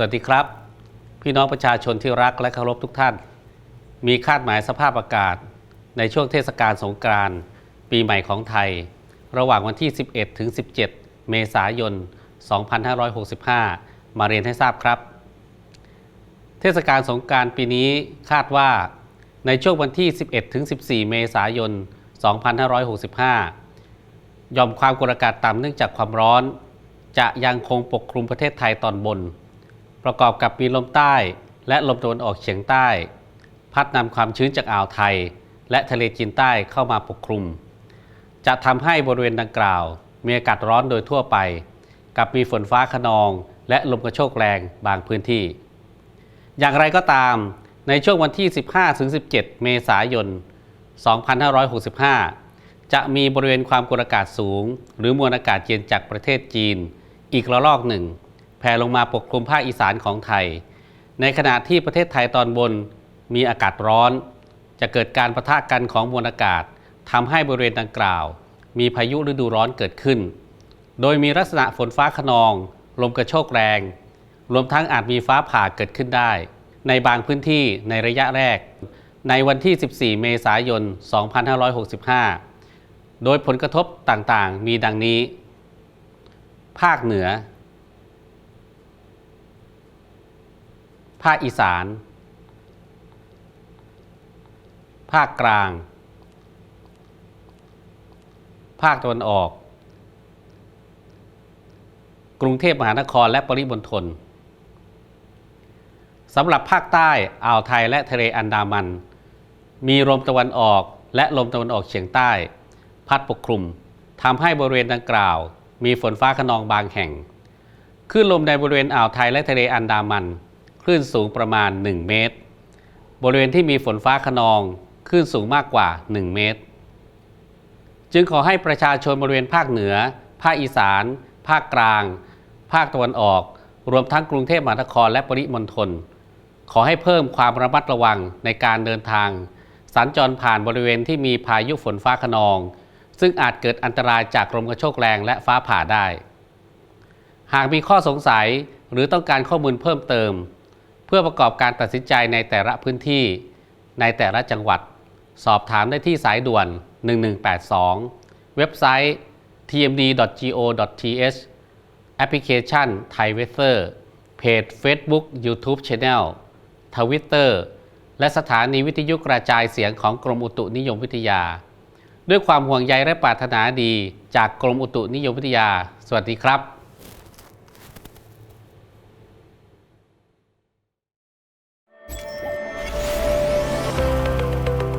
สวัสดีครับ พี่น้องประชาชนที่รักและเคารพทุกท่าน มีคาดหมายสภาพอากาศ ในช่วงเทศกาลสงกรานต์ปีใหม่ของไทย ระหว่างวันที่ 11 ถึง 17 เมษายน 2565 มาเรียนให้ทราบครับ เทศกาลสงกรานต์ปีนี้คาดว่า ในช่วงวันที่ 11 ถึง 14 เมษายน 2565ยอมความกดอากาศต่ำเนื่องจากความร้อน จะยังคงปกคลุมประเทศไทยตอนบน ประกอบกับมีลมใต้ และลมตะวันออกเฉียงใต้ พัดนำความชื้นจากอ่าวไทย และทะเลจีนใต้เข้ามาปกคลุม จะทำให้บริเวณดังกล่าว มีอากาศร้อนโดยทั่วไป กับมีฝนฟ้าขนอง และลมกระโชกแรงบางพื้นที่ อย่างไรก็ตาม ในช่วงวันที่ 15-17 เมษายน 2565 จะมีบริเวณความกดอากาศสูง หรือมวลอากาศเย็นจากประเทศจีน อีกระลอกหนึ่ง แผ่ลงมาปกคลุมภาคอีสานของไทย ในขณะที่ประเทศไทยตอนบนมีอากาศร้อน จะเกิดการประทะกันของมวลอากาศทำให้บริเวณดังกล่าว มีพายุฤดูร้อนเกิดขึ้น โดยมีลักษณะฝนฟ้าขนอง ลมกระโชกแรง รวมทั้งอาจมีฟ้าผ่าเกิดขึ้นได้ ในบางพื้นที่ในระยะแรก ในวันที่ 14 เมษายน 2565 โดยผลกระทบต่างๆ มีดังนี้ ภาคเหนือ ภาคอีสาน ภาคกลาง ภาคตะวันออก กรุงเทพมหานครและปริมณฑลสำหรับภาคใต้อ่าวไทยและทะเลอันดามัน มีลมตะวันออกและลมตะวันออกเฉียงใต้ พัดปกคลุมทำให้บริเวณดังกล่าว มีฝนฟ้าขนองบางแห่งคลื่นลมในบริเวณอ่าวไทยและทะเลอันดามัน ลื่นสูงประมาณ 1 เมตร บริเวณที่มีฝนฟ้าขนองคลื่นสูงมากกว่า 1 เมตร จึงขอให้ประชาชนบริเวณภาคเหนือ ภาคอีสาน ภาคกลาง ภาคตะวันออก รวมทั้งกรุงเทพมหานครและปริมณฑลขอให้เพิ่มความระมัดระวังในการเดินทาง สัญจรผ่านบริเวณที่มีพายุฝนฟ้าขนอง ซึ่งอาจเกิดอันตรายจากลมกระโชกแรงและฟ้าผ่าได้ หากมีข้อสงสัยหรือต้องการข้อมูลเพิ่มเติม เพื่อประกอบการตัดสินใจในแต่ละพื้นที่ ในแต่ละจังหวัด สอบถามได้ที่สายด่วน 1182 เว็บไซต์ tmd.go.th แอปพลิเคชัน Thai Weather เพจ Facebook YouTube Channel Twitter และสถานีวิทยุกระจายเสียงของกรมอุตุนิยมวิทยา ด้วยความห่วงใยและปรารถนาดีจากกรมอุตุนิยมวิทยา สวัสดีครับ